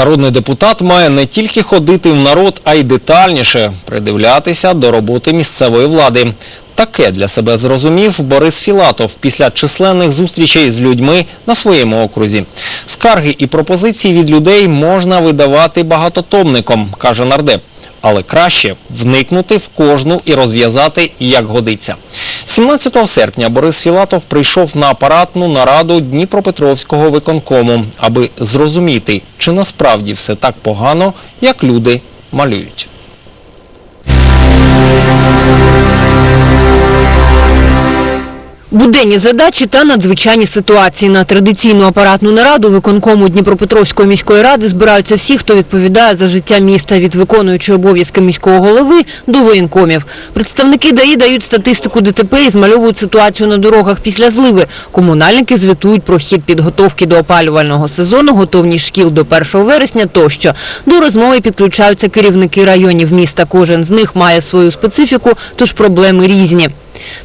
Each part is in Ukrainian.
Народний депутат має не тільки ходити в народ, а й детальніше придивлятися до роботи місцевої влади. Таке для себе зрозумів Борис Філатов після численних зустрічей з людьми на своєму окрузі. Скарги і пропозиції від людей можна видавати багатотомником, каже нардеп. Але краще вникнути в кожну і розв'язати, як годиться. 17 серпня Борис Філатов прийшов на апаратну нараду Дніпропетровського виконкому, аби зрозуміти, чи насправді все так погано, як люди малюють. Буденні задачі та надзвичайні ситуації. На традиційну апаратну нараду виконкому Дніпропетровської міської ради збираються всі, хто відповідає за життя міста від виконуючої обов'язки міського голови до воєнкомів. Представники ДАІ дають статистику ДТП і змальовують ситуацію на дорогах після зливи. Комунальники звітують про хід підготовки до опалювального сезону, готовність шкіл до 1 вересня тощо. До розмови підключаються керівники районів міста. Кожен з них має свою специфіку, тож проблеми різні.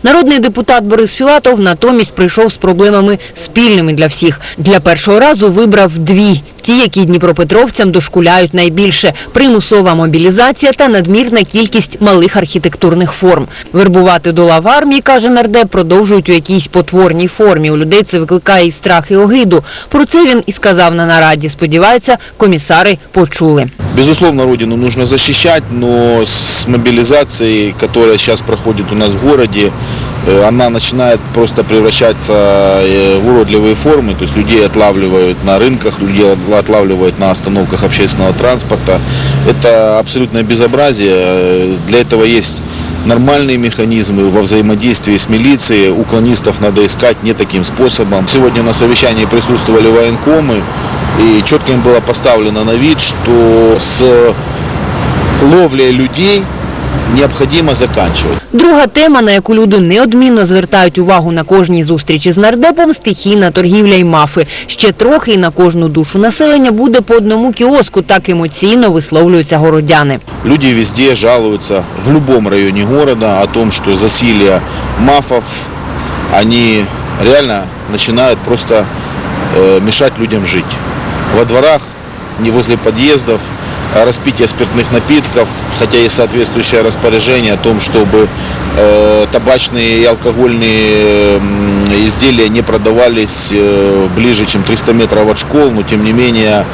Народний депутат Борис Філатов натомість прийшов з проблемами спільними для всіх. Для першого разу вибрав дві. Ті, які дніпропетровцям дошкуляють найбільше – примусова мобілізація та надмірна кількість малих архітектурних форм. Вербувати до лав армії, каже нардеп, продовжують у якійсь потворній формі. У людей це викликає і страх, і огиду. Про це він і сказав на нараді. Сподівається, комісари почули. Безусловно, Родину нужно защищать, но с мобилизацией, которая сейчас проходит у нас в городе, она начинает просто превращаться э, в уродливые формы. То есть людей отлавливают на рынках, людей отлавливают на остановках общественного транспорта. Это абсолютное безобразие. Э, Для этого есть нормальные механизмы во взаимодействии с милицией. Уклонистов надо искать не таким способом. Сегодня на совещании присутствовали военкомы, и четко им было поставлено на вид, что с ловлей людей необходимо заканчивать. Друга тема, на яку люди неодмінно звертають увагу на кожній зустрічі з нардепом – стихійна торгівля й мафи. Ще трохи і на кожну душу населення буде по одному кіоску, так емоційно висловлюються городяни. Люди везде жалуются, в любом районе города, о том, что засилие мафов, они реально начинают просто э, мешать людям жить. Во дворах, не возле подъездов, а распитие спиртных напитков, хотя есть соответствующее распоряжение о том, чтобы э, табачные и алкогольные м, изделия не продавались э, ближе, чем 300 метров от школ, но тем не менее,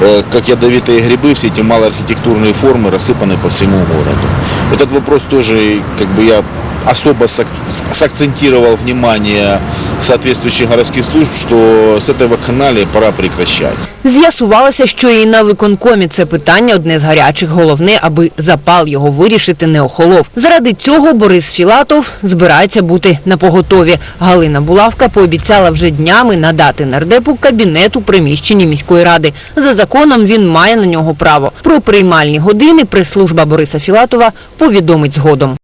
э, как ядовитые грибы, все эти малоархитектурные формы рассыпаны по всему городу. Этот вопрос тоже, как бы я особо сак- сакцентировал внимание соответствующих городских служб, что с этой вакханалии пора прекращать. З'ясувалося, що і на виконкомі це питання одне з гарячих. Головне, аби запал його вирішити не охолов. Заради цього Борис Філатов збирається бути на поготові. Галина Булавка пообіцяла вже днями надати нардепу кабінет у приміщенні міської ради. За законом він має на нього право. Про приймальні години прес-служба Бориса Філатова повідомить згодом.